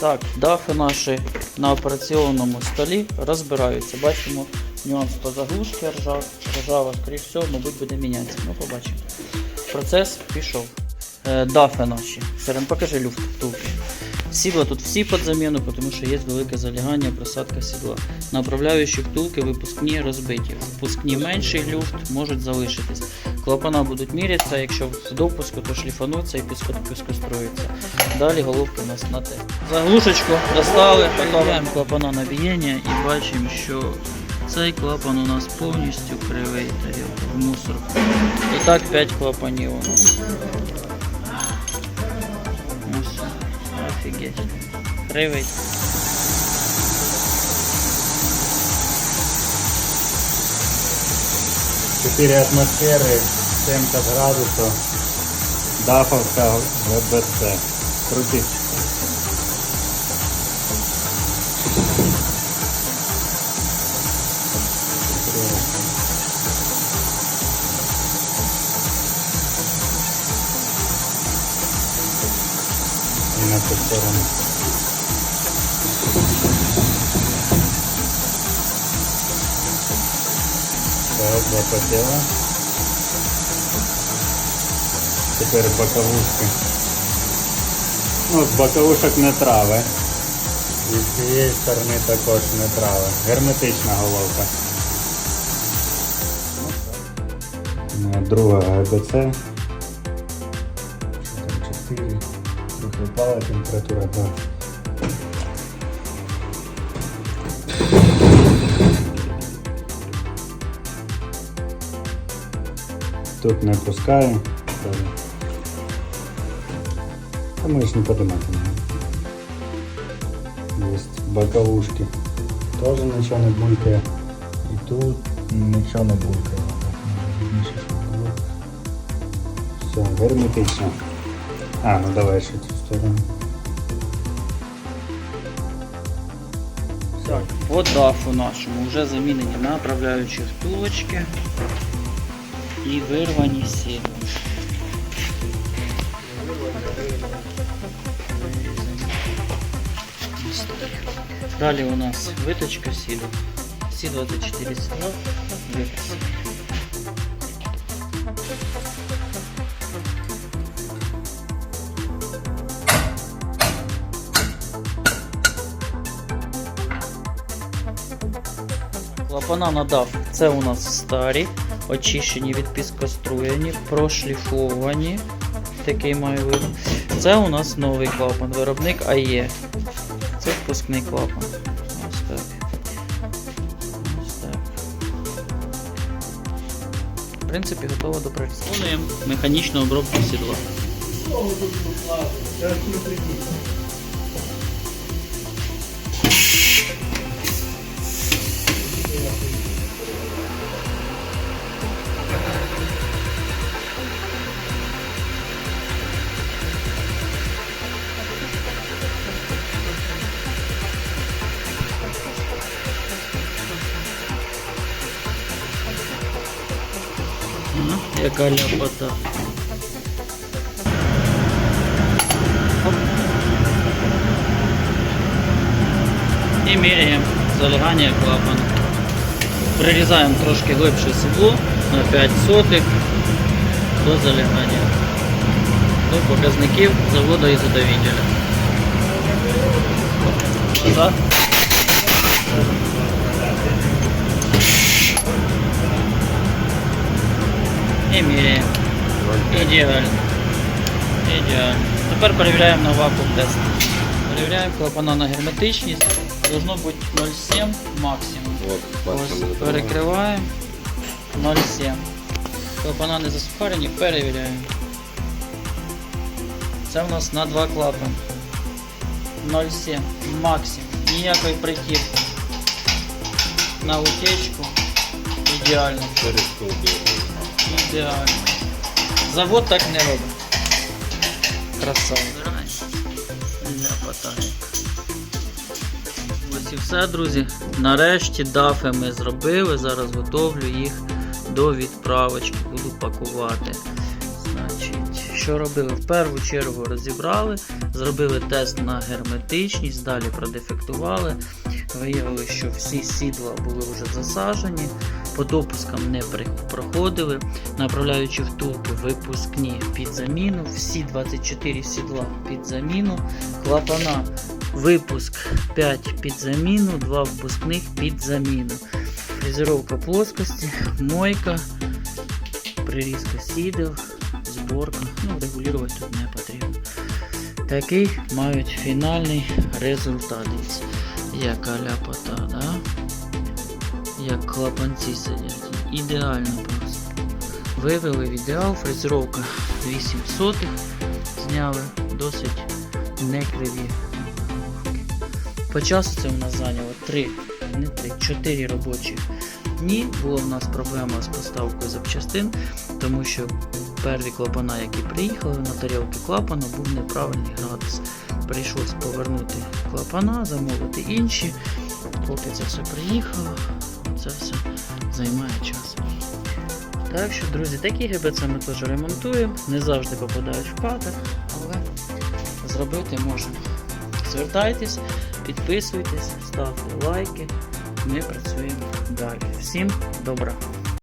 Так, дафи наші на операційному столі розбираються. Бачимо нюанс по заглушці ржав, ржава, скоріш всього, мабуть, буде мінятися. Ну, побачимо. Процес пішов. Е, дафи наші. Серен, покажи люфт втулки. Сідла тут всі під заміну, тому що є велике залягання, просадка сідла. Направляючі втулки випускні розбиті. Випускні менший люфт можуть залишитись. Клапана будуть мірятися, якщо в допуску, то шліфануться і піско- піскостроїться. Далі головки у нас на те. Заглушечку достали, перевіряємо клапана на бієння і бачимо, що цей клапан у нас повністю кривий в мусорку. І так 5 клапанів у нас. Ось, офігеть. Кривий. Чотири атмосфери, 70 градусів, дафовка ВБЦ. Крутить. І на. Так, запотела. Тепер боковушки. Ну, з боковушок не трави. І з цієї сторони також не трави. Герметична головка. Ну, Друга ГБЦ. Що там 4. Трохи впала температура, так. Тут не пускаю. Далі. Та ми ж не подимати. Є боковушки. Теж нічого не булькає. І тут нічого не булькає. Так, може, видніше, щоб було. Все, герметично. А, ну давай ще цю сторону. Так, по дафу нашому вже замінені направляючі втулочки І вирвані так. Далі у нас виточка сіду. Сі 24 стіла. Випис. Клапана надав. Це у нас старі, очищені від піскоструєні, прошліфовані. Такий має вигляд. Це у нас новий клапан. Виробник АЄ. Це впускний клапан. Ось так. Ось так. В принципі, готово до працювання. Виконуємо механічну обробку сідла. А, яка ляпота. І міряємо залягання клапана. Прирізаємо трошки глибше сідло на 5 сотих до залягання. До показників заводу ізодавителя. Так. І міряємо. Ідеально. Ідеально. Тепер перевіряємо на вакуум тест. Перевіряємо клапана на герметичність. Должно бути 0,7 максимум. Ось, перекриваємо 0,7. Клапана не засухарені, перевіряємо. Це у нас на два клапани. 0,7 максимум. Ніякої притірки. На утечку. Ідеально. Ідеально. Завод так не робить. Ляпота. Ось і все, друзі. Нарешті дафи ми зробили. Зараз готовлю їх до відправочки. Буду пакувати. Значить, що робили? В першу чергу розібрали, зробили тест на герметичність, далі продефектували. Виявили, що всі сідла були вже засажені, по допускам не проходили, направляючи в втулки випускні під заміну, всі 24 сідла під заміну, клапана випуск 5 під заміну, 2 впускних під заміну. Фрезеровка плоскості, мойка, прирізка сідел, зборка. Ну, регулювати тут не потрібно. Такий мають фінальний результат. Яка ляпота, да? Як клапанці сидять. Ідеально просто. Вивели в ідеал, фрезеровка 8 сотих. Зняли досить некриві. По часу це у нас зайняло 3, не 3, 4 робочі дні. Була в нас проблема з поставкою запчастин, тому що перві клапана, які приїхали на тарілки клапана, був неправильний градус. Прийшлось повернути клапана, замовити інші. Поки це все приїхало, це все займає час. Так що, друзі, такі ГБЦ ми теж ремонтуємо, не завжди попадають в кадр, але зробити можемо. Звертайтесь, підписуйтесь, ставте лайки. Ми працюємо далі. Всім добра!